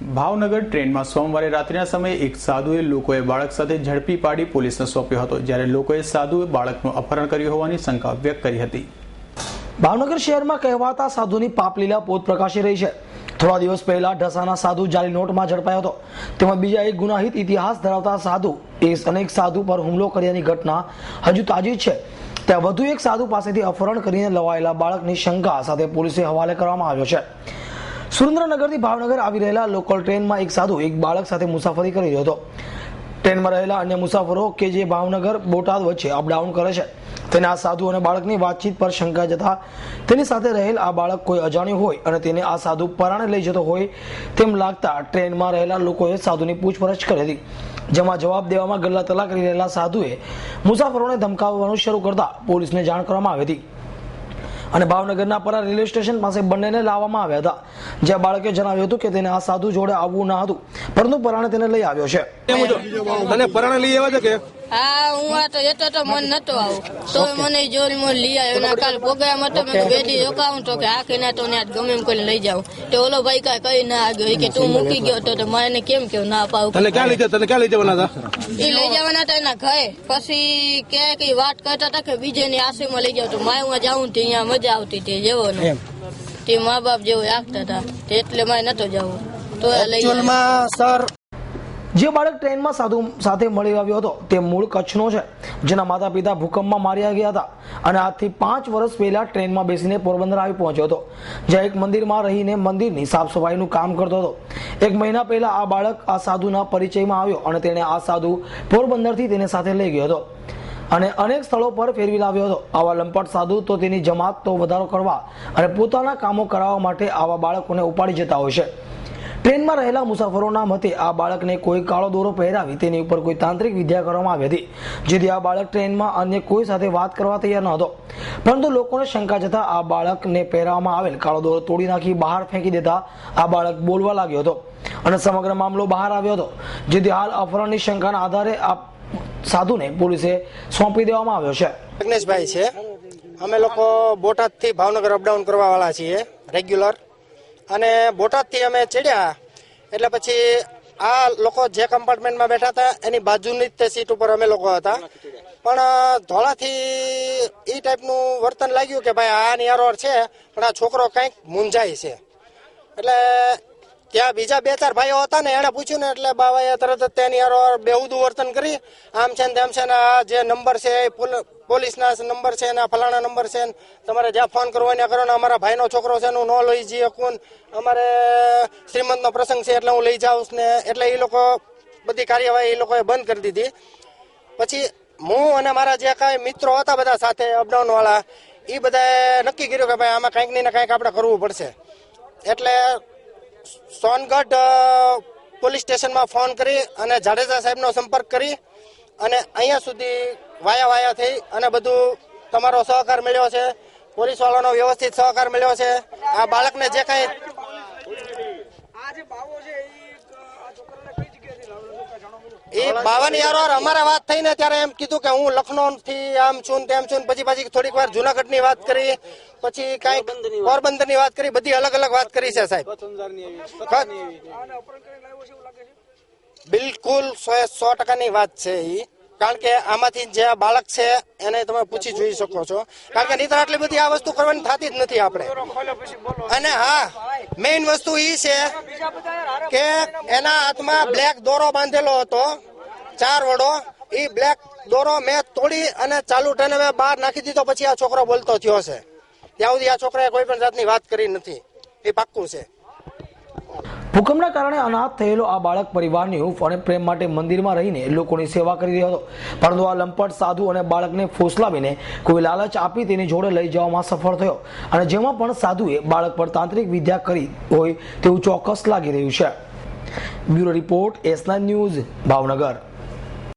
ભાવનગર ટ્રેનમાં સોમવારે રાત્રિના સમયે એક સાધુએ લોકોએ બાળક સાથે ઝડપી પાડી પોલીસને સોંપ્યો હતો, જ્યારે લોકોએ સાધુએ બાળકનું અપહરણ કર્યું હોવાની શંકા વ્યક્ત કરી હતી. ભાવનગર શહેરમાં કહેવાતા સાધુની પાપલીલા પોત પ્રકાશી રહી છે. થોડા દિવસ પહેલા ઢસાના સાધુ જાલી નોટમાં ઝડપાયો હતો. તેમજ બીજા એક ગુનાહિત ઇતિહાસ ધરાવતા સાધુ, એ અનેક સાધુ પર હુમલો કર્યાની ઘટના હજુ તાજી છે. ત્યાં વધુ એક સાધુ પાસેથી અપહરણ કરીને લવાયેલા બાળકની શંકા સાથે પોલીસે હવાલે કરવામાં આવ્યો છે. સુરેન્દ્રનગરથી ભાવનગર આવી રહેલા લોકલ ટ્રેનમાં એક સાધુ, એક બાળક સાથે મુસાફરી કરી રહ્યો હતો. ટ્રેનમાં રહેલા અન્ય મુસાફરો કે જે ભાવનગર, બોટાદ વચ્ચે અપડાઉન કરે છે. તેને આ સાધુ અને બાળકની વાતચીત પર શંકા જતા તેની સાથે રહેલ આ બાળક કોઈ અજાણ્યું હોય અને તેને આ સાધુ પરાણે લઈ જતો હોય તેમ લાગતા ટ્રેનમાં રહેલા લોકોએ સાધુની પૂછપરછ કરી હતી. જેમાં જવાબ દેવામાં ગલ્લા તલા કરી રહેલા સાધુએ મુસાફરોને ધમકાવવાનું શરૂ કરતા પોલીસને જાણ કરવામાં આવી હતી. અને ભાવનગરના પરા રેલવે સ્ટેશન પાસે બંનેને લાવવામાં આવ્યા હતા. જ્યાં બાળકે જણાવ્યું હતું કે તેને આ સાધુ જોડે આવવું ન હતું. પરંતુ પરાણે તેને લઈ આવ્યો છે. પરાણે કે? હા હું આ તો જતો તો મન નતો આવું. તો મને જોર મોલ લઈ આવ્યો ને કાલ પ્રોગ્રામ હતો મેં બેડી રોકાવું તો કે આ કે ના તો ને આજ ગમે એમ કોઈ લઈ જાઉં. તો ઓલો ભાઈ કાંઈ કઈ ના આવ્યો કે તું મૂકી ગયો તો મને કેમ કેવું ના પાવું? તને ક્યાં લઈ તને ક્યાં લઈ જવાના હતા? એ લઈ જવાના હતા એના ઘરે. પછી કે કઈ વાત કરતા હતા કે બીજે ની આશીમાં લઈ જાવ તો માય હું જાઉં તે અહીંયા મજા આવતી હતી જેવો ને તે મા બાપ જેવો રાખતા હતા એટલે મારે નતો જવું. તો લઈ. સર જે બાળક ટ્રેનમાં સાધુ સાથે મળી આવ્યો હતો, તે મૂળ કચ્છનો છે, જેના માતા પિતા ભૂકંપમાં માર્યા ગયા હતા અને આજથી પાંચ વર્ષ પહેલા ટ્રેનમાં બેસીને પોરબંદર આવી પહોંચ્યો હતો, જ્યાં એક મંદિરમાં રહીને મંદિરની સાફ સફાઈનું કામ કરતો હતો. એક મહિના પહેલા આ બાળક આ સાધુના પરિચયમાં આવ્યો અને તેણે આ સાધુ પોરબંદરથી તેને સાથે લઈ ગયો હતો અને અનેક સ્થળો પર ફેરવી લાવ્યો હતો. આવા લંપટ સાધુ તો તેની જમાત તો વધારો કરવા અને પોતાના કામો કરાવવા માટે આવા બાળકોને ઉપાડી જતા હોય છે. ટ્રેનમાં રહેલા મુસાફરોના મતે આ બાળકને કોઈ કાળો દોરો પહેરાવી તેની ઉપર કોઈ તાંત્રિક વિદ્યા કરવામાં આવી હતી, જેથી આ બાળક ટ્રેનમાં અન્ય કોઈ સાથે વાત કરવા તૈયાર ન હતો. પરંતુ લોકોને શંકા જતા આ બાળકને પહેરાવવામાં આવેલ કાળો દોરો તોડી નાખી બહાર ફેંકી દેતા આ બાળક બોલવા લાગ્યો હતો અને સમગ્ર મામલો બહાર આવ્યો હતો, જેથી હાલ અપહરણની શંકાના આધારે આ સાધુને પોલીસે સોંપી દેવામાં આવ્યો છે. અગ્નેશભાઈ છે. અમે લોકો બોટાદથી ભાવનગર અપડાઉન કરવા વાળા છીએ રેગ્યુલર અને બોટાદથી અમે ચડ્યા. એટલે પછી આ લોકો જે કમ્પાર્ટમેન્ટમાં બેઠા હતા, એની બાજુની જ તે સીટ ઉપર અમે લોકો હતા. પણ ધોળાથી એ ટાઈપનું વર્તન લાગ્યું કે ભાઈ આ નિયારોર છે, પણ આ છોકરો કંઈક મૂંઝાય છે. એટલે ત્યાં બીજા બે ચાર ભાઈઓ હતા ને એને પૂછ્યું ને એટલે બાવાએ તરત જ તેની હારો બેહુદું વર્તન કરી. આમ છે ને તેમ છે ને આ જે નંબર છે એ પોલ- પોલીસના નંબર છે ને આ ફલાણા નંબર છે ને તમારે જ્યાં ફોન કરવો ત્યાં કરો ને અમારા ભાઈનો છોકરો છે ને હું ન લઈ જઈએ કોણ અમારે શ્રીમંતનો પ્રસંગ છે એટલે હું લઈ જાઉં ને એટલે એ લોકો બધી કાર્યવાહી એ લોકોએ બંધ કરી દીધી. પછી હું અને મારા જે કાંઈ મિત્રો હતા બધા સાથે અપડાઉનવાળા એ બધાએ નક્કી કર્યું કે ભાઈ આમાં કંઈક ને કંઈક આપણે કરવું પડશે. એટલે સોનગઢ પોલીસ સ્ટેશનમાં ફોન કરી અને જાડેજા સાહેબનો સંપર્ક કરી અને અહીંયા સુધી વાયા વાયા થઈ અને બધું તમારો સહકાર મળ્યો છે પોલીસ વાળાનો વ્યવસ્થિત સહકાર મળ્યો છે. આ બાળકને જે કાંઈ એ બાવાની યારો અમારે વાત થઈને ત્યારે એમ કીધું કે હું લખનૌ થી આમ છું ને તેમ છું ને પછી પાછી થોડીક વાર જુનાગઢની વાત કરી પછી કઈ પોરબંદરની વાત કરી બધી અલગ અલગ વાત કરી છે સાહેબ. બિલકુલ સો સો ટકાની વાત છે એ કારણ કે આમાંથી જે આ બાળક છે એને તમે પૂછી જોઈ શકો છો. કારણ કે નહીતર આટલી બધી આ વસ્તુ કરવાની થતી જ નથી આપણે. અને હા મેઇન વસ્તુ એ છે કે એના હાથમાં બ્લેક દોરો બાંધેલો હતો. ચાર વડો, ઈ બ્લેક દોરો મેં તોડી અને ચાલુ ટ્રેને મેં બહાર નાખી દીધો, પછી આ છોકરો બોલતો થયો છે. ત્યાં સુધી આ છોકરાએ કોઈ પણ જાતની વાત કરી નથી. એ પાક્કું છે. ભૂકંપના કારણે અનાથ થયેલો આ બાળક પરિવારની હૂંફ અને પ્રેમ માટે મંદિરમાં રહીને લોકોની સેવા કરી રહ્યો હતો. પરંતુ આ લંપટ સાધુ અને બાળકને ફોસલાવીને કોઈ લાલચ આપી તેની જોડે લઈ જવામાં સફળ થયો. અને જેમાં પણ સાધુએ બાળક પર તાંત્રિક વિદ્યા કરી હોય તેવું ચોક્કસ લાગી રહ્યું છે. બ્યુરો રિપોર્ટ એસના ન્યૂઝ, ભાવનગર.